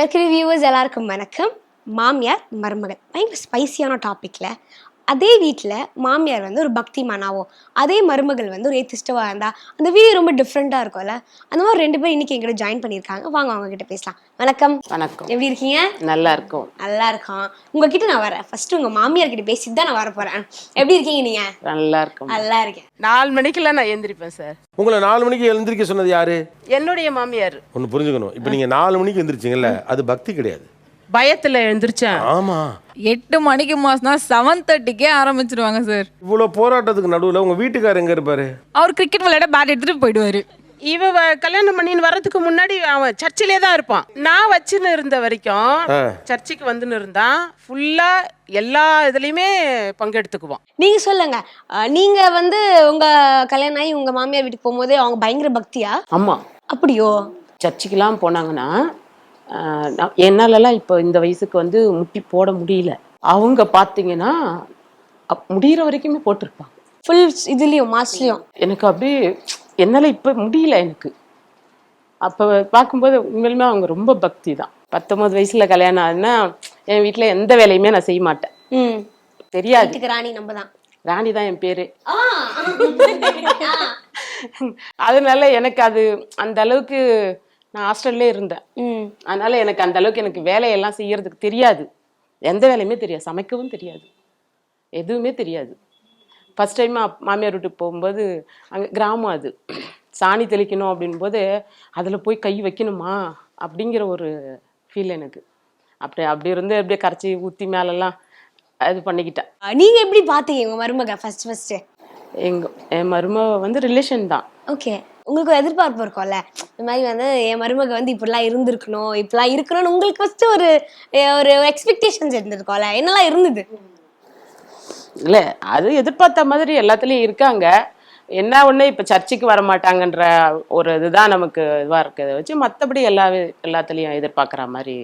Mercury viewers எல்லாருக்கும் வணக்கம். மாமியார் மருமகள். பயங்கர ஸ்பைசியான டாப்பிக்கில் அதே வீட்டில் மாமியார் வந்து ஒரு பக்தி மனாவோ அதே மருமகள் வந்து ஒரு ஏத்திஸ்டவாக இருந்தால் அந்த வீடியோ ரொம்ப டிஃப்ரெண்ட்டாக இருக்கும்ல. அந்த மாதிரி ரெண்டு பேரும் இன்னைக்கு எங்கிட்ட ஜாயின் பண்ணியிருக்காங்க. வாங்க அவங்க கிட்ட பேசலாம். வணக்கம். வணக்கம். எப்படி இருக்கீங்க? நல்லா இருக்கும். நல்லா இருக்கோம் உங்ககிட்ட நான் வரேன். ஃபர்ஸ்ட் உங்க மாமியார் கிட்ட பேசிட்டு தான் நான் வர போறேன். எப்படி இருக்கீங்க நீங்க? நல்லா இருக்கும். நல்லா இருக்கேன். நாலு மணிக்கெல்லாம் நான் எந்திரிப்பேன் சார் உங்களை நாலு மணிக்கு எழுந்திருக்க சொன்னது யாரு? என்னுடைய மாமியார். ஒன்று புரிஞ்சுக்கணும். இப்போ நீங்க நாலு மணிக்கு எந்திரிச்சிங்கல்ல அது பக்தி கிடையாது. பயத்துல எழுந்திரிச்சேன். ஆமா. எட்டு மணிக்கு மாசம்னா செவன் தேர்ட்டிக்கே ஆரம்பிச்சிருவாங்க சார் இவ்வளோ போராட்டத்துக்கு நடுவில் உங்க வீட்டுக்காரர் எங்க இருப்பாரு? அவர் கிரிக்கெட் விளையாட பேட் எடுத்துட்டு போயிடுவாரு. இவ வ- கல்யாணம் பண்ணின்னு வர்றதுக்கு முன்னாடி அவன் சர்ச்சிலே தான் இருப்பான். நான் வச்சுன்னு இருந்த வரைக்கும் சர்ச்சுக்கு வந்துன்னு இருந்தான் ஃபுல்லா எல்லா இதுலயுமே பங்கெடுத்துக்குவான். நீங்க சொல்லுங்க. அஹ், நீங்க வந்து உங்க கல்யாணம் ஆகி உங்க மாமியார் வீட்டுக்கு போகும்போது அவங்க பயங்கர பக்தியா? ஆமா. அப்படியோ? சர்ச்சுக்கெல்லாம் போனாங்கன்னா என்னாலலாம் இப்போ இந்த வயசுக்கு வந்து முட்டி போட முடியல. அவங்க பார்த்தீங்கன்னா முடியிற வரைக்குமே போட்டிருப்பாங்க. ஃபுல் இதுலயும் மாஸ்லயும் எனக்கு அப்படியே என்னால் இப்போ முடியல எனக்கு. அப்போ பார்க்கும்போது உண்மையிலுமே அவங்க ரொம்ப பக்தி தான். பத்தொன்பது வயசுல கல்யாணம் ஆகுதுன்னா என் வீட்டில் எந்த வேலையுமே நான் செய்ய மாட்டேன். ம். தெரியாது. ராணி நம்ம தான். ராணி தான் என் பேரு. அதனால எனக்கு அது அந்த அளவுக்கு நான் ஹாஸ்டல்லே இருந்தேன். அதனால எனக்கு அந்த அளவுக்கு எனக்கு வேலையெல்லாம் செய்யறதுக்கு தெரியாது. எந்த வேலையுமே தெரியாது. சமைக்கவும் தெரியாது. எதுவுமே தெரியாது. ஃபர்ஸ்ட் டைம் மாமியார் வீட்டுக்கு போகும்போது அங்கே கிராமம் அது. சாணி தெளிக்கணும் அப்படின்போது அதில் போய் கை வைக்கணுமா? அப்படிங்கிற ஒரு ஃபீல் எனக்கு. அப்படி அப்படி இருந்து அப்படியே கரைச்சி ஊற்றி மேலெல்லாம் இது பண்ணிக்கிட்டேன். அஹ், நீங்க எப்படி பாத்தீங்க உங்க மருமக ஃபர்ஸ்ட் ஃபர்ஸ்ட் எங்க என் மருமக வந்து ரிலேஷன் தான். ஓகே உங்களுக்கு எதிர்பார்ப்பு இருக்கும்ல? இந்த மாதிரி வந்து என் மருமக வந்து இப்படிலாம் இருந்திருக்கணும் இப்படிலாம் இருக்கணும்னு உங்களுக்கு ஃபர்ஸ்ட் ஒரு ஒரு எக்ஸ்பெக்டேஷன்ஸ் இருந்திருக்கும்ல? என்னெல்லாம் இருந்தது? இல்லை அது எதிர்பார்த்த மாதிரி எல்லாத்துலேயும் இருக்காங்க. என்ன ஒன்று இப்போ சர்ச்சுக்கு வர மாட்டாங்கன்ற ஒரு இதுதான் நமக்கு இதுவாக இருக்கிறத வச்சு மற்றபடி எல்லா எல்லாத்துலேயும் எதிர்பார்க்குற மாதிரி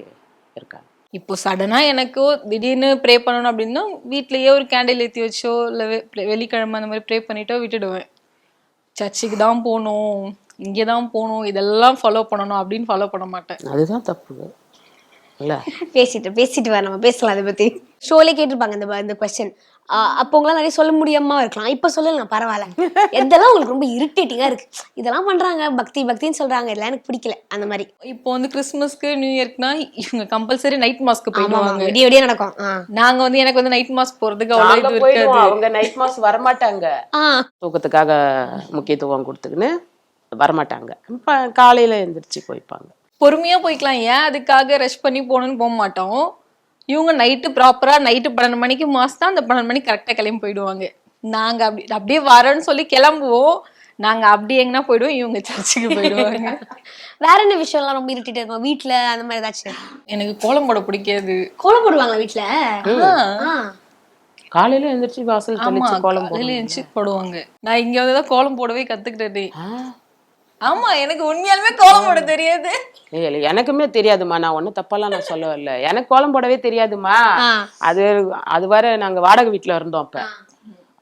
இருக்காங்க இப்போ சடனா எனக்கோ திடீர்னு ப்ரே பண்ணணும் அப்படின்னா வீட்லயே ஒரு கேண்டில் ஏற்றி வச்சோ இல்லை வெள்ளிக்கிழமை அந்த மாதிரி ப்ரே பண்ணிட்டோ விட்டுடுவேன். சர்ச்சுக்கு தான் போகணும் இங்கே தான் போகணும் இதெல்லாம் ஃபாலோ பண்ணணும் அப்படின்னு ஃபாலோ பண்ண மாட்டேன். அதுதான் தப்பு. இல்லை? பேசிட்டு பேசிட்டு வர நம்ம பேசலாம் அதை பத்தி. ஷோலே கேட்டிருப்பாங்க இந்த இந்த கொஸ்டின் அப்போ உங்களால நிறைய சொல்ல முடியாம இருக்கலாம். இப்ப சொல்லுங்க பரவாயில்ல. எதெல்லாம் உங்களுக்கு ரொம்ப இரிட்டேட்டிங்கா இருக்கு? இதெல்லாம் பண்றாங்க. பக்தி பக்தின்னு சொல்றாங்க. இதெல்லாம் எனக்கு பிடிக்கல. அந்த மாதிரி. இப்போ வந்து கிறிஸ்மஸ்க்கு நியூ இயர்க்குனா இவங்க கம்பல்சரி நைட் மாஸ்க்கு போயிடுவாங்க. விடிய விடிய நடக்கும். ஆ. நாங்க வந்து எனக்கு வந்து நைட் மாஸ்க் போறதுக்கு அவ்வளோ இது இருக்காது. அவங்க நைட் மாஸ் வரமாட்டாங்க. தூக்கத்துக்காக முக்கியத்துவம் கொடுத்துக்கின்னு வரமாட்டாங்க. இப்போ காலையில் எந்திரிச்சு போய்ப்பாங்க. பொறுமையா போய்க்கலாம். ஏன் அதுக்காக ரஷ் பண்ணி போகணும்னு போக மாட்டோம். இவங்க நைட்டு ப்ராப்பரா நைட்டு பன்னெண்டு மணிக்கு மாஸ் தான் அந்த பன்னெண்டு மணிக்கு கரெக்டா கிளம்பி போயிடுவாங்க. நாங்க அப்படி அப்படியே வரேன்னு சொல்லி கிளம்புவோம். நாங்க அப்படி எங்கன்னா போயிடுவோம் இவங்க சர்ச்சுக்கு போயிடுவாங்க. வேற என்ன விஷயம்லாம் ரொம்ப இரிட்டேட் இருக்கும்? வீட்ல அந்த மாதிரி ஏதாச்சும்? எனக்கு கோலம் போட பிடிக்காது. கோலம் போடுவாங்க வீட்ல? ஆ. காலையில் எந்திரிச்சு வாசல் தெளிச்சு கோலம் போடுவாங்க. நான் இங்க வந்து தான் கோலம் போடவே கத்துக்கிட்டேன். ஆமா எனக்கு உண்மையாலுமே கோலம் போட தெரியாது. இல்ல, எனக்குமே தெரியாதும்மா. நான் ஒன்றும் தப்பெல்லாம் நான் சொல்ல வரல எனக்கு கோலம் போடவே தெரியாதும்மா. ஆ. அது அது வர நாங்க வாடகை வீட்ல இருந்தோம் அப்ப.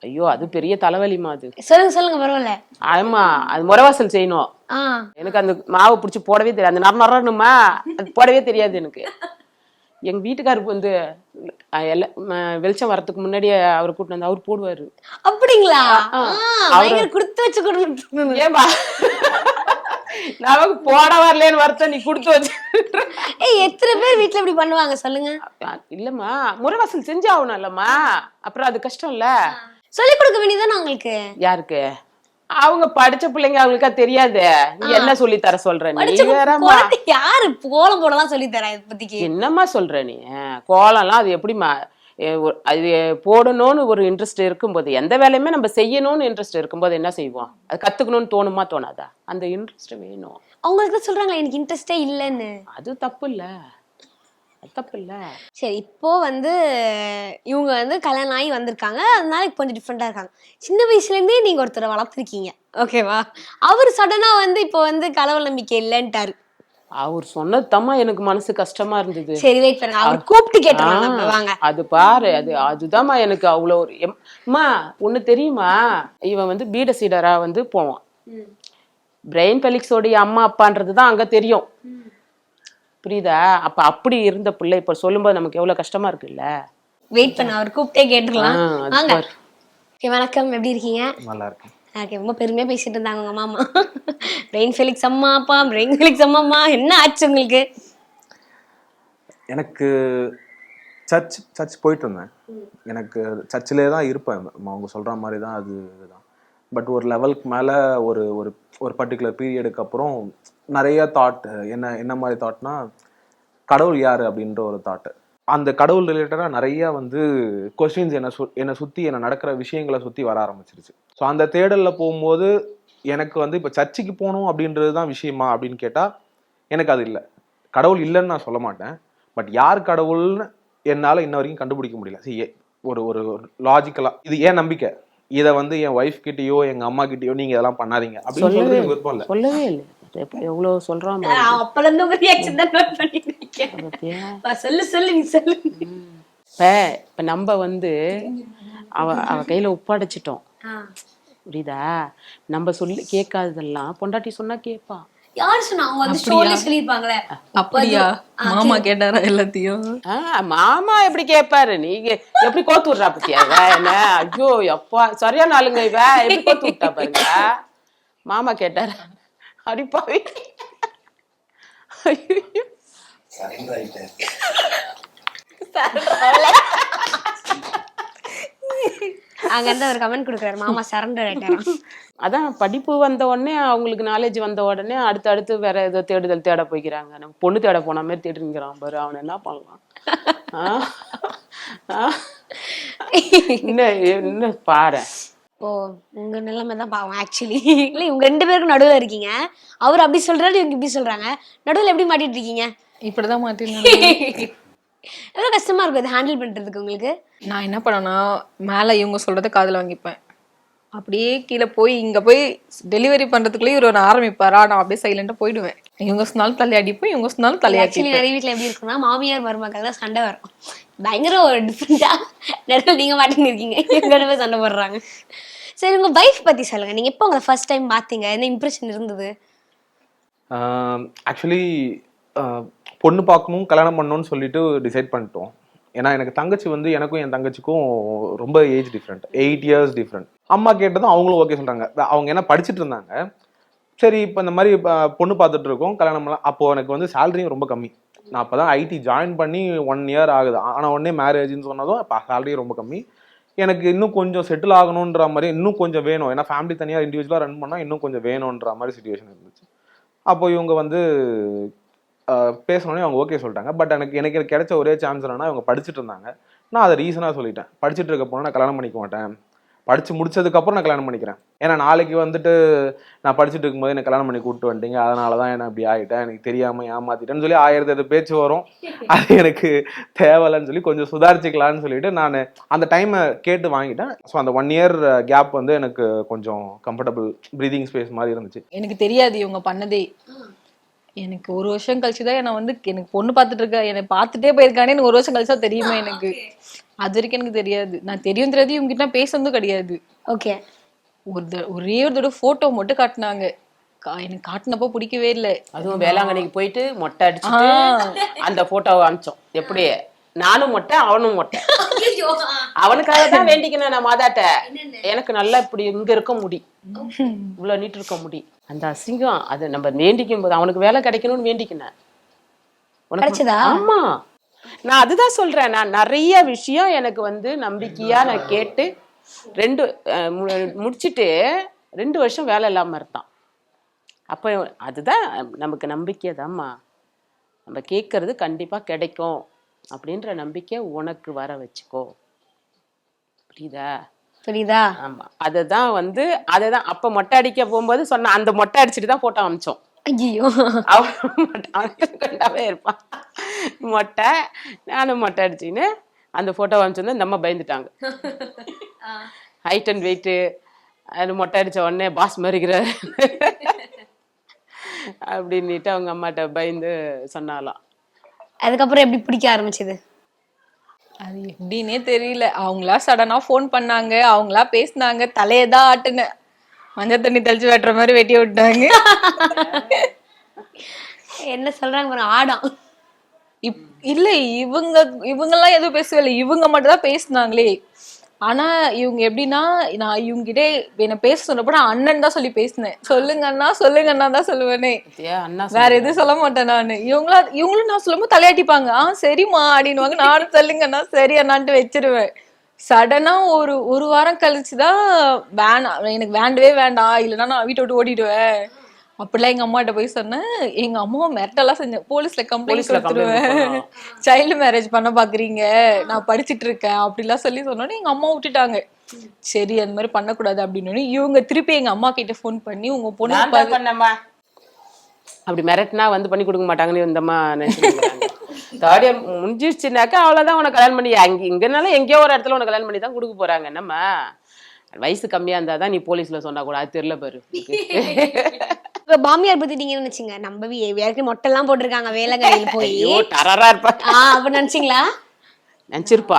ஐயோ அது பெரிய தலைவலிமா அது. சொல்லுங்க சொல்லுங்க பரவாயில்ல. ஆமா அது முறவாசல் செய்யணும். எனக்கு அந்த மாவு பிடிச்சி போடவே தெரியாது. அந்த நர நரணுமா அது போடவே தெரியாது எனக்கு. எங்க வீட்டுக்காருக்கு வந்து எல்லா வெளிச்சம் வரதுக்கு முன்னாடியே அவர் கூட்டிட்டு வந்து அவர் போடுவாரு. அப்படிங்களா? பயங்கர கொடுத்து வச்சு கொடுத்து ஏமா நமக்கு போட வரலன்னு வருத்தம் நீ கொடுத்து வச்சு. ஏய் எத்தனை பேர் வீட்ல இப்படி பண்ணுவாங்க சொல்லுங்க. இல்லம்மா முறவாசல் செஞ்சு ஆகணும் இல்லம்மா. அப்புறம் அது கஷ்டம் இல்ல சொல்லி கொடுக்க வேண்டியதானே உங்களுக்கு? யாருக்கு? அவங்க படிச்ச பிள்ளைங்க அவங்களுக்கா தெரியாது. நீ என்ன சொல்லி தர சொல்ற நீ? யாரு? கோலம் போடலாம் சொல்லி தரா இப்போதைக்கு என்னம்மா சொல்ற நீ? கோலம்லாம் அது எப்படிம்மா எ, ஒரு- அது போடணும்னு ஒரு இன்ட்ரெஸ்ட் இருக்கும்போது எந்த வேலையுமே நம்ம செய்யணும்னு இன்ட்ரெஸ்ட் இருக்கும்போது என்ன செய்வோம்? அது கத்துக்கணும்னு தோணுமா தோணாதா? அந்த இன்ட்ரெஸ்ட் வேணும். அவங்களுக்கு சொல்றாங்களா எனக்கு இன்ட்ரெஸ்டே இல்லைன்னு. அது தப்பு இல்ல. அது தப்பு இல்ல சரி இப்போ வந்து இவங்க வந்து கல்யாணம் ஆகி வந்திருக்காங்க. அதனால கொஞ்சம் டிஃப்ரெண்டா இருக்காங்க. சின்ன வயசுல இருந்தே நீங்க ஒருத்தரை வளர்த்துருக்கீங்க. ஓகேவா அவர் சடனா வந்து இப்போ வந்து கடவுள் நம்பிக்கை இல்லைன்ட்டாரு. அவர் சொன்னது எனக்கு மனசு கஷ்டமா இருந்தது. சரி வெயிட் பண்ணுங்க. அவர் கூப்பிட்டு கேட்டுருவாங்க நம்ம. வாங்க. அது பாரு அது அதுதாம்மா எனக்கு அவ்வளோ ஒரு அம்மா ஒண்ணு தெரியுமா? இவன் வந்து பீட சீடரா வந்து போவான். பிரெயின் பெலிக்ஸோடைய அம்மா அப்பான்றது தான் அங்க தெரியும். புரியுதா? அப்ப அப்படி இருந்த பிள்ளை இப்ப சொல்லும்போது நமக்கு எவ்வளவு கஷ்டமா இருக்குல்ல? வெயிட் பண்ண அவர் கூப்பிட்டே கேட்டுடலாம். வாங்க. Okay, வணக்கம். எப்படி இருக்கீங்க? நல்லா இருக்கேன் ஓகே ரொம்ப பெருமையா பேசிட்டு இருந்தாங்க உங்க மாமா. பிரெயின் ஃபெலிக்ஸ் அம்மா அப்பா பிரெயின் ஃபெலிக்ஸ் அம்மா அம்மா என்ன ஆச்சு உங்களுக்கு? எனக்கு சர்ச் சர்ச் போயிட்டு இருந்தேன் எனக்கு சர்ச்சிலே தான் இருப்பேன். அவங்க சொல்கிற மாதிரி தான் அது இதுதான். பட் ஒரு லெவலுக்கு மேலே ஒரு ஒரு ஒரு பர்டிகுலர் பீரியடுக்கு அப்புறம் நிறைய தாட் என்ன என்ன மாதிரி தாட்னா கடவுள் யார் அப்படின்ற ஒரு தாட்டு அந்த கடவுள் ரிலேட்டடாக நிறைய வந்து கொஸ்டின்ஸ் என்னை சு என்னை சுற்றி என்னை நடக்கிற விஷயங்களை சுற்றி வர ஆரம்பிச்சிருச்சு. ஸோ அந்த தேடலில் போகும்போது எனக்கு வந்து இப்போ சர்ச்சுக்கு போகணும் அப்படின்றது தான் விஷயமா அப்படின்னு கேட்டால் எனக்கு அது இல்லை. கடவுள் இல்லைன்னு நான் சொல்ல மாட்டேன். பட் யார் கடவுள்னு என்னால் இன்ன வரைக்கும் கண்டுபிடிக்க முடியல. சரி ஏ- ஒரு ஒரு லாஜிக்கலாக இது ஏன் நம்பிக்கை? இதை வந்து என் ஒய்ஃப் கிட்டயோ எங்க அம்மா கிட்டயோ நீங்க இதெல்லாம் பண்ணாதீங்க. அப்படின்னு சொல்லவே விருப்பம் இல்லை. சொல்லவே இல்லை. எப்ப- எவ்வளவு சொல்றான். அப்பல இருந்து உங்க ரியாக்ஷன் தான் நோட் பண்ணிட்டு இருக்கேன் பாத்தியா? அப்பா, சொல்லு சொல்லு நீ சொல்லு. இப்ப இப்ப நம்ம வந்து அவ அவ கையில ஒப்படைச்சிட்டோம். ஆ. புரியுதா? நம்ம சொல்லி கேட்காததெல்லாம் பொண்டாட்டி சொன்னா கேட்பா. யார் சொன்னா? அவங்க வந்து ஸ்டோரியில சொல்லிருப்பாங்களே அப்படியா? மாமா கேட்டாரா எல்லாத்தையும்? மாமா எப்படி கேட்பாரு நீங்க எப்படி கோத்து விட்றா பத்தியா என்ன? ஐயோ எப்பா சரியான ஆளுங்க இவ. எப்படி கோத்து விட்டா பாருங்க? மாமா கேட்டாரு? அடிப்பாவி ஐயோ. அங்க இருந்து ஒரு கமெண்ட் கொடுக்குறாரு மாமா சரண்டர் ஆயிட்டாராம் அதான் படிப்பு வந்த உடனே அவங்களுக்கு நாலேஜ் வந்த உடனே அடுத்து அடுத்து வேற ஏதோ தேடுதல் தேட போய்க்கிறாங்க. நம்ம பொண்ணு தேட போன மாதிரி தேடிங்கிறான் பாரு அவன் என்ன பண்ணலாம்? இன்னும் இன்னும் பாரு. ஓ உங்க நிலைமை தான் பாவம் ஆக்சுவலி இல்ல இவங்க ரெண்டு பேருக்கும் நடுவுல இருக்கீங்க. அவர் அப்படி சொல்றாரு இவங்க இப்படி சொல்றாங்க. நடுவுல எப்படி மாட்டிட்டு இருக்கீங்க? இப்படிதான் மாட்டிருந்தேன் எவ்வளவு கஷ்டமா இருக்கும் இதை ஹேண்டில் பண்றதுக்கு உங்களுக்கு? நான் என்ன பண்ணேன்னா மேல இவங்க சொல்றத காதுல வாங்கிப்பேன். அப்படியே கீழே போய் இங்க போய் டெலிவரி பண்றதுக்குள்ளேயே இவர் ஒரு ஆரம்பிப்பாரா? நான் அப்படியே சைலண்டா போயிடுவேன். இவங்க சொன்னாலும் தலையாடிப்போம் இவங்க சொன்னாலும் ஆக்சுவலி தலையாட்டி நிறைய வீட்ல எப்படி இருக்குன்னா மாமியார் மருமக்கள் தான் சண்டை வரும். பயங்கர ஒரு டிஃப்ரெண்டா நடுவில் நீங்க மாட்டின்னு இருக்கீங்க. எங்க ரெண்டு பேரும் சண்டை போடுறாங்க. சரி உங்க வைஃப் பத்தி சொல்லுங்க. நீங்க எப்போ உங்களை ஃபர்ஸ்ட் டைம் பாத்தீங்க என்ன இம்ப்ரெஷன் இருந்தது? ஆக்சுவலி பொண்ணு பார்க்கணும் கல்யாணம் பண்ணணும்னு சொல்லிட்டு டிசைட் பண்ணிட்டோம். ஏன்னா எனக்கு தங்கச்சி வந்து எனக்கும் என் தங்கச்சிக்கும் ரொம்ப age different eight years different அம்மா கேட்டதும் அவங்களும் ஓகே சொல்கிறாங்க அவங்க என்ன படிச்சுட்டு இருந்தாங்க. சரி இப்போ இந்த மாதிரி பொண்ணு பார்த்துட்டு இருக்கோம் கல்யாணம்லாம் அப்போது எனக்கு வந்து சேலரியும் ரொம்ப கம்மி. நான் அப்போ தான் ஐடி ஜாயின் பண்ணி ஒன் இயர் ஆகுது. ஆனால் உடனே மேரேஜ்னு சொன்னதும் இப்போ சேலரியும் ரொம்ப கம்மி. எனக்கு இன்னும் கொஞ்சம் செட்டில் ஆகணுன்ற மாதிரி இன்னும் கொஞ்சம் வேணும். ஏன்னா ஃபேமிலி தனியாக இண்டிவிஜுவலாக ரன் பண்ணால் இன்னும் கொஞ்சம் வேணுன்ற மாதிரி சுச்சுவேஷன் இருந்துச்சு. அப்போ இவங்க வந்து பேசணுன்னே அவங்க ஓகே சொல்லிட்டாங்க. பட் எனக்கு எனக்கு கிடைச்ச ஒரே சான்ஸ் என்னன்னா அவங்க படிச்சுட்டு இருந்தாங்க. நான் அதை ரீசனாக சொல்லிட்டேன். படிச்சுட்டு இருக்க போனால் நான் கல்யாணம் பண்ணிக்க மாட்டேன். படித்து முடிச்சதுக்கப்புறம் நான் கல்யாணம் பண்ணிக்கிறேன். ஏன்னா நாளைக்கு வந்துட்டு நான் படிச்சுட்டு இருக்கும்போது என்னை கல்யாணம் பண்ணி கூப்பிட்டு வந்துட்டீங்க. அதனால தான் என்ன இப்படி ஆகிட்டேன் எனக்கு தெரியாமல் ஏமாத்திட்டேன்னு சொல்லி ஆயிரத்தி எட்டு பேச்சு வரும். அது எனக்கு தேவையில்லைன்னு சொல்லி கொஞ்சம் சுதாரிச்சுக்கலான்னு சொல்லிட்டு நான் அந்த டைமை கேட்டு வாங்கிட்டேன். ஸோ அந்த ஒன் இயர் கேப் வந்து எனக்கு கொஞ்சம் கம்ஃபர்டபுள் ப்ரீதிங் ஸ்பேஸ் மாதிரி இருந்துச்சு. எனக்கு தெரியாது இவங்க பண்ணதே. எனக்கு ஒரு வருஷம் கழிச்சு தான் என்ன வந்து எனக்கு பொண்ணு பார்த்துட்டு இருக்க என்னை பார்த்துட்டே போயிருக்கானே எனக்கு ஒரு வருஷம் கழிச்சு தெரியுமா எனக்கு? அது வரைக்கும் எனக்கு தெரியாது. நான் தெரியும் தெரியாது இவங்க கிட்ட பேசுனதும் கிடையாது. ஓகே ஒரு ஒரே ஒரு தடவை போட்டோ மட்டும் காட்டினாங்க. கா- எனக்கு காட்டினப்போ பிடிக்கவே இல்லை. அதுவும் வேளாங்கண்ணிக்கு போயிட்டு மொட்டை அடிச்சுட்டு அந்த போட்டோவை அனுப்பிச்சோம். எப்படி நானும் மொட்டை அவனும் மொட்டை. அவனுக்காக தான் வேண்டிக்கினேன் நான் மாதாட்ட. எனக்கு நல்லா இப்படி இங்க இருக்க முடி. இவ்வளவு நீட்டு இருக்க முடி. அந்த அசிங்கம் அது நம்ம வேண்டிக்கும் போது அவனுக்கு வேலை கிடைக்கணும்னு வேண்டிக்கினேன். கிடைச்சதா? ஆமா. நான் அதுதான் சொல்றேன். நான் நிறைய விஷயம் எனக்கு வந்து நம்பிக்கையா நான் கேட்டு ரெண்டு முடிச்சிட்டு ரெண்டு வருஷம் வேலை இல்லாம இருந்தான் அப்போ அதுதான் நமக்கு நம்பிக்கை தாம்மா. நம்ம கேட்கறது கண்டிப்பா கிடைக்கும் அப்படின்ற நம்பிக்கை உனக்கு வர வச்சுக்கோ. புரியுதா? புரியுதா? ஆமா. அதுதான் வந்து அதுதான் அப்ப மொட்டை அடிக்க போகும்போது சொன்ன அந்த மொட்டை அடிச்சுட்டு தான் போட்டோ அமிச்சோம் ஐயோ அவன் இருப்பான் மொட்டை நானும் மொட்டை அடிச்சின்னு அந்த போட்டோ அமிச்சிருந்தா இந்த அம்மா பயந்துட்டாங்க ஹைட் அண்ட் வெயிட்டு அது மொட்டை அடிச்ச உடனே பாஸ் மறிக்கிறாரு. அப்படின்னுட்டு அவங்க அம்மாட்ட பயந்து சொன்னாலாம் அதுக்கப்புறம் எப்படி பிடிக்க ஆரம்பிச்சது? அது எப்படின்னே தெரியல. அவங்களா சடனா ஃபோன் பண்ணாங்க. அவங்களா பேசினாங்க. தலையை தான் ஆட்டுனேன் மஞ்சள் தண்ணி தெளிச்சு வெட்டுற மாதிரி வெட்டி விட்டாங்க. என்ன சொல்றாங்க பாருங்க ஆடம். இப் இல்ல இவங்க இவங்கெல்லாம் எதுவும் பேசவே இல்லை. இவங்க மட்டும் தான் பேசுனாங்களே. ஆனா இவங்க எப்படின்னா நான் இவங்க கிட்டே என்ன பேச சொன்னப்ப நான் அண்ணன் தான் சொல்லி பேசினேன். சொல்லுங்க அண்ணா சொல்லுங்க அண்ணா தான் சொல்லுவேனே. அண்ணா வேற எதுவும் சொல்ல மாட்டேன் நானு. இவங்களா இவங்களும் நான் சொல்லும்போது தலையாட்டிப்பாங்க. ஆ சரிம்மா அப்படின்னுவாங்க. நானும் சொல்லுங்கண்ணா சரி அண்ணான்ட்டு வச்சிருவேன். சடனா ஒரு ஒரு வாரம் கழிச்சுதான் வேணாம். எனக்கு வேண்டவே வேண்டாம். இல்லைன்னா நான் வீட்டை விட்டு ஓடிடுவேன். அப்படிலாம் எங்க அம்மாட்ட போய் சொன்னேன் எங்க அம்மாவை மிரட்டெல்லாம் செஞ்சேன் போலீஸ்ல கம்ப்ளைண்ட் கொடுத்துருவேன். சைல்டு மேரேஜ் பண்ண பாக்குறீங்க நான் படிச்சிட்டு இருக்கேன் அப்படிலாம் சொல்லி சொன்னோன்னே எங்க அம்மா விட்டுட்டாங்க. சரி அந்த மாதிரி பண்ணக்கூடாது அப்படின்னு இவங்க திருப்பி எங்க அம்மா கிட்ட ஃபோன் பண்ணி உங்க பொண்ணு அப்படி மிரட்டினா வந்து பண்ணி கொடுக்க மாட்டாங்கன்னு இந்தம்மா நினைச்சுக்கிறாங்க தேர்ட் இயர் முடிஞ்சிருச்சுனாக்கா அவ்வளவுதான் உனக்கு கல்யாணம் பண்ணி அங்க இங்கனால எங்கேயோ ஒரு இடத்துல உனக்கு கல்யாணம் பண்ணி தான் கொடுக்க போறாங்க. என்னம்மா? வயசு கம்மியா இருந்தா தான் நீ போலீஸ்ல சொன்னா கூட அது தெரியல பாரு. இப்ப மாமியார் பத்தி நீங்க என்ன நினைச்சீங்க? நம்ம ஏற்கனவே மொட்டை எல்லாம் போட்டிருக்காங்க வேலைக்காரியில போய். டரரா இருப்பா. ஆ அப்ப நினைச்சீங்களா? நினைச்சிருப்பா.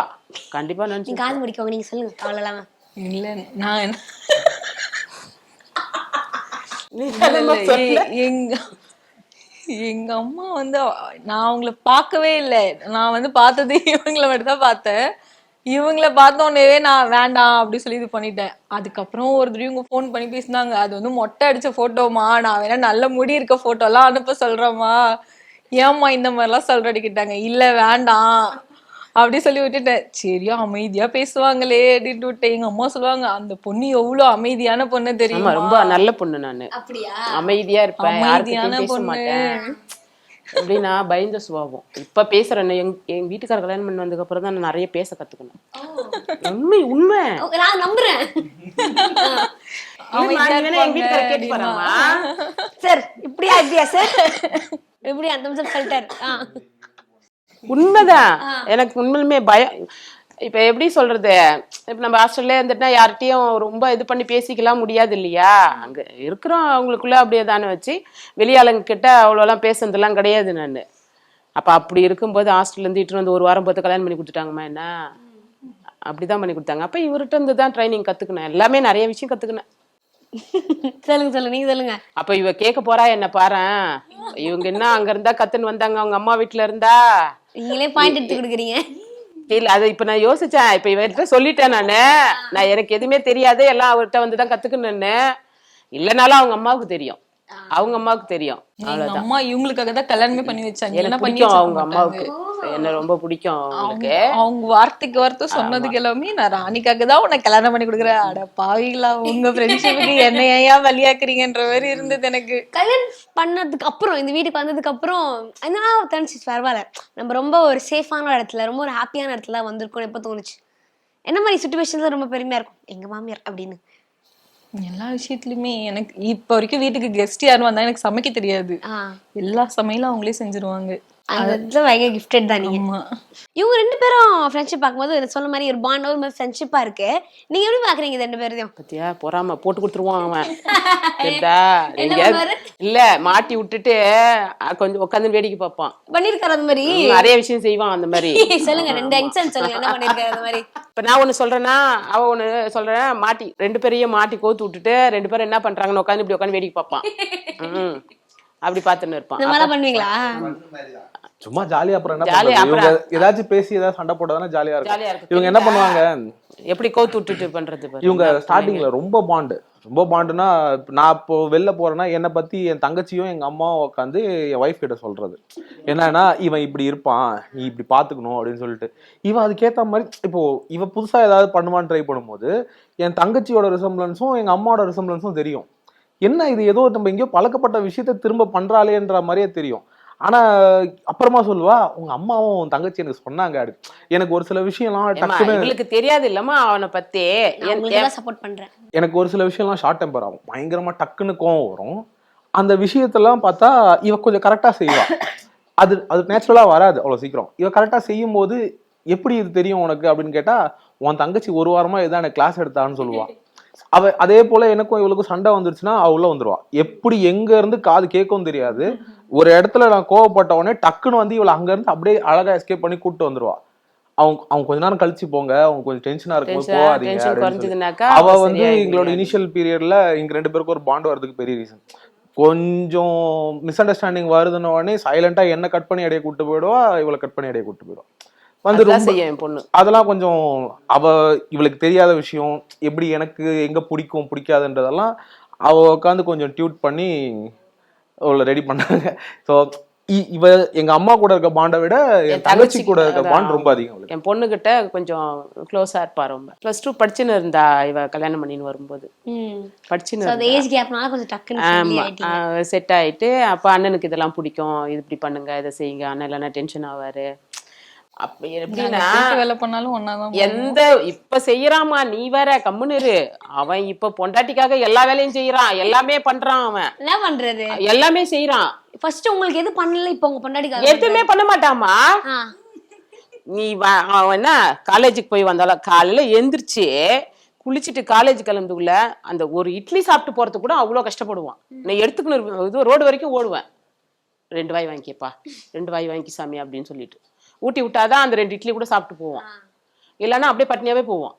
கண்டிப்பா நினைச்சு நீங்க காது முடிக்கோங்க நீங்க சொல்லுங்க கவலை இல்லாம இல்ல நான் என்ன? எங்க எங்க அம்மா வந்து நான் அவங்கள பார்க்கவே இல்லை. நான் வந்து பார்த்தது இவங்கள மட்டும் தான் பார்த்தேன். இவங்கள பார்த்த உடனேவே நான் வேண்டாம் அப்படி சொல்லி இது பண்ணிட்டேன். அதுக்கப்புறம் ஒரு தடவை இவங்க ஃபோன் பண்ணி பேசினாங்க. அது வந்து மொட்டை அடிச்ச போட்டோமா நான் வேணா நல்ல முடி இருக்க எல்லாம் அனுப்ப சொல்றேம்மா. ஏம்மா இந்த மாதிரிலாம் சொல்றடிக்கிட்டாங்க இல்ல வேண்டாம். அப்படி சொல்லி விட்டுட்டேன். சரியா அமைதியா பேசுவாங்களே அப்படின்ட்டு விட்டேன். எங்க அம்மா சொல்லுவாங்க அந்த பொண்ணு எவ்வளவு அமைதியான பொண்ணு ஆமா தெரியுமா ரொம்ப நல்ல பொண்ணு நானு. அப்படியா? அமைதியா இருப்பேன். அமைதியான பொண்ணு. மாட்டேன் எப்படின்னா பயந்த சுபாவம். இப்ப பேசுறேன் எங் எங்க வீட்டுக்கார கல்யாணம் பண்ணி வந்ததுக்கு அப்புறம் தான் நான் நிறைய பேச கத்துக்கணும். உண்மை உண்மை. நான் நம்புறேன். சார் இப்படியா இப்படியா சார்? இப்படி அந்த சொல்லிட்டாரு. உண்மைதான். எனக்கு உண்மையிலுமே பயம். இப்ப எப்படி சொல்றது? இப்ப நம்ம ஹாஸ்டல்ல இருந்துட்டா யார்கிட்டயும் ரொம்ப இது பண்ணி பேசிக்கலாம் முடியாது இல்லையா? அங்க இருக்கிறோம் அவங்களுக்குள்ள அப்படியே தானே வச்சு. வெளியாளுங்க கிட்ட அவ்வளோலாம் பேசுனதெல்லாம் கிடையாது நான். அப்ப அப்படி இருக்கும்போது ஹாஸ்டல்ல இருந்து இட்டு வந்து ஒரு வாரம் பார்த்து கல்யாணம் பண்ணி கொடுத்துட்டாங்கம்மா என்ன? அப்படிதான் பண்ணி கொடுத்தாங்க. அப்ப இவர்கிட்ட இருந்து தான் ட்ரைனிங் கத்துக்கினேன். எல்லாமே நிறைய விஷயம் கத்துக்கினேன். சொல்லுங்க சொல்லுங்க நீங்க சொல்லுங்க. அப்ப இவ கேட்க போறா என்ன பாரேன் இவங்க என்ன அங்க இருந்தா கத்துன்னு வந்தாங்க? அவங்க அம்மா வீட்டுல இருந்தா? நீங்களே பாயிண்ட் எடுத்து கொடுக்குறீங்க. இல்ல அதை இப்ப நான் யோசிச்சேன். இப்ப இவர்கிட்ட சொல்லிட்டேன் நானு. நான் எனக்கு எதுவுமே தெரியாது எல்லாம் அவர்கிட்ட வந்து தான் கத்துக்கணும்னு. இல்லைனாலும் அவங்க அம்மாவுக்கு தெரியும். அவங்க அம்மாவுக்கு தெரியும். எங்க அம்மா இவங்களுக்காக தான் கல்யாணமே பண்ணி வச்சாங்க. என்ன பிடிக்கும் அவங்க. அம்மாவுக்கு. என்ன ரொம்ப பிடிக்கும் அவங்களுக்கு. அவங்க வார்த்தைக்கு வார்த்தை சொன்னதுக்கு எல்லாமே நான் ராணிக்காக தான் உனக்கு கல்யாணம் பண்ணி கொடுக்குறேன். அட பாவிங்களா உங்க ஃப்ரெண்ட்ஷிப்புக்கு என்ன ஏன் வழியாக்குறீங்கன்ற மாதிரி இருந்தது எனக்கு. கல்யாணம் பண்ணதுக்கு அப்புறம் இந்த வீட்டுக்கு வந்ததுக்கு அப்புறம் என்ன தோணுச்சு பரவாயில்ல. நம்ம ரொம்ப ஒரு சேஃபான இடத்துல ரொம்ப ஒரு ஹாப்பியான இடத்துல வந்திருக்கோம் எப்போ தோணுச்சு? என்ன மாதிரி சுச்சுவேஷன்ல ரொம்ப பெருமையா இருக்கும்? எங்க மாமியார் அப்படின்னு. எல்லா விஷயத்துலயுமே எனக்கு இப்ப வரைக்கும் வீட்டுக்கு கெஸ்ட் யாரும் வந்தா எனக்கு சமைக்க தெரியாது. எல்லா சமையலும் அவங்களே செஞ்சுருவாங்க. அந்த இடத்துல பயங்கர கிஃப்டட் தான் நீங்க. இவங்க ரெண்டு பேரும் ஃப்ரெண்ட்ஷிப் பார்க்கும்போது சொன்ன மாதிரி ஒரு பாண்ட் ஒரு மாதிரி ஃப்ரெண்ட்ஷிப்பா இருக்கு. நீங்க எப்படி பாக்குறீங்க ரெண்டு பேரையும்? பத்தியா பொறாம போட்டு கொடுத்துருவான் அவன். கேட்டா? இல்ல மாட்டி விட்டுட்டு கொஞ்சம் உட்காந்து வேடிக்கை பார்ப்பான். பண்ணிருக்காரு அந்த மாதிரி. நிறைய விஷயம் செய்வான் அந்த மாதிரி. சொல்லுங்க ரெண்டு எக்ஸாம் சொல்லுங்க என்ன பண்ணிருக்காரு அந்த மாதிரி. இப்ப நான் ஒண்ணு சொல்றேன்னா அவ ஒண்ணு சொல்றேன் மாட்டி ரெண்டு பேரையும் மாட்டி கோத்து விட்டுட்டு ரெண்டு பேரும் என்ன பண்றாங்கன்னு உட்காந்து இப்படி உட்காந்து வேடிக்கை பார்ப்பான். அப்படி பார்த்துன்னு இருப்பான். சும்மா ஜாலியா அப்புறம் என்ன ஏதாச்சும் பேசி ஏதாவது சண்டை போட்டதானே ஜாலியா ஜாலியா இருக்கும். இவங்க என்ன பண்ணுவாங்க? எப்படி கோத்து விட்டுட்டு பண்றது பாரு. இவங்க ஸ்டார்டிங்ல ரொம்ப பாண்டு ரொம்ப பாண்டுனா நான் இப்போ வெளில போறேன்னா என்னை பத்தி என் தங்கச்சியும் எங்க அம்மாவும் உட்காந்து என் ஒய்ஃப் கிட்ட சொல்றது. என்னன்னா இவன் இப்படி இருப்பான். நீ இப்படி பாத்துக்கணும் அப்படின்னு சொல்லிட்டு. இவன் அதுக்கேத்த மாதிரி இப்போ இவ புதுசா ஏதாவது பண்ணுவான்னு ட்ரை பண்ணும்போது என் தங்கச்சியோட ரிசம்பிளன்ஸும் எங்க அம்மாவோட ரிசம்பிளன்ஸும் தெரியும். என்ன இது? ஏதோ நம்ம எங்கேயோ பழக்கப்பட்ட விஷயத்த திரும்ப பண்றாளேன்ற மாதிரியே தெரியும். ஆனா அப்புறமா சொல்லுவா உங்க அம்மாவும் உன் தங்கச்சி எனக்கு சொன்னாங்க அப்படி. எனக்கு ஒரு சில விஷயம்லாம் இவளுக்கு தெரியாது இல்லம்மா அவனை பத்தி. உங்களுக்கு சப்போர்ட் பண்றேன். எனக்கு ஒரு சில விஷயம்லாம் ஷார்ட் டெம்பர் ஆகும். பயங்கரமா டக்குன்னு கோவம் வரும். அந்த விஷயத்தெல்லாம் பார்த்தா இவ கொஞ்சம் கரெக்டா செய்வா. அது அது நேச்சுரலா வராது அவ்வளவு சீக்கிரம். இவ கரெக்டா செய்யும் போது எப்படி இது தெரியும் உனக்கு? அப்படின்னு கேட்டா உன் தங்கச்சி ஒரு வாரமா இதான் எனக்கு கிளாஸ் எடுத்தான்னு சொல்லுவா. அவ அதே போல எனக்கும் இவளுக்கும் சண்டை வந்துருச்சுன்னா அவ உள்ள வந்துருவா. எப்படி எங்க இருந்து காது கேட்கவும் தெரியாது. ஒரு இடத்துல நான் கோவப்பட்ட உடனே டக்குன்னு வந்து இவளை அங்க இருந்து அப்படியே அழகா எஸ்கேப் பண்ணி கூட்டு வந்துருவா. அவங்க அவங்க கொஞ்ச நேரம் கழிச்சு போங்க. அவங்க கொஞ்சம் டென்ஷனா இருக்கும்போது போகாதீங்க அவ வந்து எங்களோட? இனிஷியல் பீரியட்ல எங்க ரெண்டு பேருக்கும் ஒரு பாண்ட் வரதுக்கு பெரிய ரீசன் கொஞ்சம் மிஸ் அண்டர்ஸ்டாண்டிங் வருதுன்ன உடனே சைலண்டா என்ன கட் பண்ணி இடையே கூட்டு போயிடுவா இவளை கட் பண்ணி இடையே கூட்டு போயிடுவா. வந்து செய்யும் என் பொண்ணு. அதெல்லாம் கொஞ்சம் அவ இவளுக்கு தெரியாத விஷயம். எப்படி எனக்கு எங்க பிடிக்கும் பிடிக்காதுன்றதெல்லாம் அவ உட்காந்து கொஞ்சம் டியூட் பண்ணி அவளை ரெடி பண்ணாங்க. ஸோ இவ எங்க அம்மா கூட இருக்க பாண்டை விட என் தங்கச்சி கூட இருக்க பாண்ட் ரொம்ப அதிகம் என் பொண்ணுகிட்ட கொஞ்சம் க்ளோஸா இருப்பா ரொம்ப. ப்ளஸ் டூ படிச்சுன்னு இருந்தா இவ கல்யாணம் பண்ணின்னு வரும்போது. ம். படிச்சுன்னு. ஏஜ் கேப்னால கொஞ்சம் டக்குன்னு செட் ஆயிட்டு அப்ப அண்ணனுக்கு இதெல்லாம் பிடிக்கும். இது இப்படி பண்ணுங்க இதை செய்யுங்க. அண்ணன் இல்லைன்னா டென்ஷன் ஆவாரு. அப்ப எப்படின்னா வேலை பண்ணாலும் ஒன்னாதான் எந்த இப்ப செய்யறாமா நீ வேற கம்முன்னு இரு அவன் இப்ப பொண்டாட்டிக்காக எல்லா வேலையும் செய்யறான் எல்லாமே பண்றான் அவன். என்ன பண்றது? எல்லாமே செய்யறான். ஃபர்ஸ்ட் உங்களுக்கு எது பண்ணல இப்போ உங்க பொண்டாட்டிக்காக எதுவுமே பண்ண மாட்டாமா நீ என்ன காலேஜுக்கு போய் வந்தாலும் காலையில எந்திரிச்சு குளிச்சுட்டு காலேஜ் கிளம்புக்குள்ள அந்த ஒரு இட்லி சாப்பிட்டு போறதுக்கு கூட அவ்வளோ கஷ்டப்படுவான். நான் எடுத்துக்கணும். இது ரோடு வரைக்கும் ஓடுவேன். ரெண்டு வாய் வாங்கிக்கப்பா ரெண்டு வாய் வாங்கி சாமி அப்படின்னு சொல்லிட்டு. ஊட்டி விட்டாதான் அந்த ரெண்டு இட்லி கூட சாப்பிட்டு போவான் இல்லைன்னா அப்படியே பட்னியாவே போவான்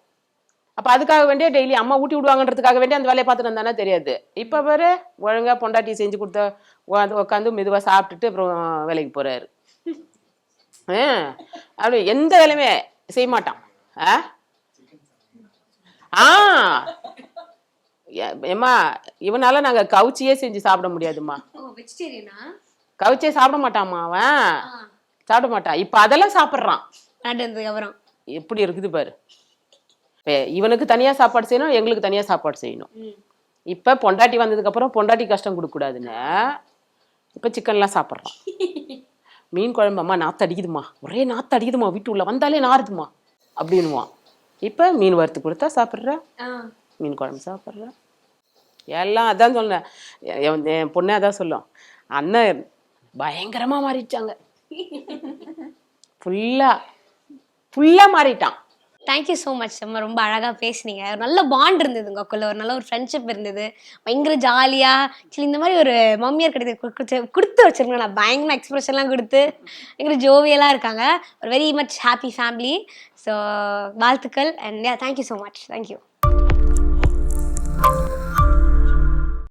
அப்ப அதுக்காக வேண்டிய டெய்லி அம்மா ஊட்டி விடுவாங்கன்றதுக்காக வேண்டிய அந்த வேலையை பார்த்துட்டு இருந்தானே தெரியாது. இப்ப பாரு ஒழுங்கா பொண்டாட்டி செஞ்சு கொடுத்த உட்காந்து உட்காந்து மெதுவா சாப்பிட்டுட்டு அப்புறம் வேலைக்கு போறாரு. ஆ, அப்படி எந்த வேலையுமே செய்ய மாட்டான். ஆ? ஆ. எ- ஏம்மா இவனால நாங்க கவுச்சியே செஞ்சு சாப்பிட முடியாதும்மா. கவுச்சியே சாப்பிட மாட்டாம்மா அவன். சாப்பிட மாட்டான் இப்ப அதெல்லாம் சாப்பிடுறான். அப்புறம் எப்படி இருக்குது பாரு. இப்ப இவனுக்கு தனியா சாப்பாடு செய்யணும் எங்களுக்கு தனியா சாப்பாடு செய்யணும். இப்ப பொண்டாட்டி வந்ததுக்கு அப்புறம் பொண்டாட்டி கஷ்டம் கொடுக்க கூடாதுன்னு இப்ப சிக்கன்லாம் சாப்பிட்றான். மீன் குழம்பு அம்மா நாத்து அடிக்குதுமா ஒரே நாத்து அடிக்குதுமா வீட்டு உள்ள வந்தாலே நாறுதுமா அப்படின்னுவான் இப்ப மீன் வறுத்து கொடுத்தா சாப்பிட்ற. மீன் குழம்பு சாப்பிட்ற. எல்லாம் அதான் சொன்னேன். என் பொண்ணே அதான் சொல்லும். அண்ணன் பயங்கரமா மாறிட்டாங்க ஃபுல்லா ஃபுல்லா மாறிட்டான். தேங்க்யூ ஸோ மச் அம்மா. ரொம்ப அழகாக பேசுனீங்க. ஒரு நல்ல பாண்ட் இருந்தது உங்களுக்குள்ள ஒரு நல்ல ஒரு ஃப்ரெண்ட்ஷிப் இருந்தது. பயங்கர ஜாலியாக ஆக்சுவலி இந்த மாதிரி ஒரு மம்மியார் கிடைத்து கொடுத்து கொடுத்து வச்சிருக்கேன் நான். பயங்கர எக்ஸ்பிரஷன்லாம் கொடுத்து பயங்கர ஜோவியலாக இருக்காங்க. ஒரு very much happy family so வாழ்த்துக்கள். And thank you so much thank you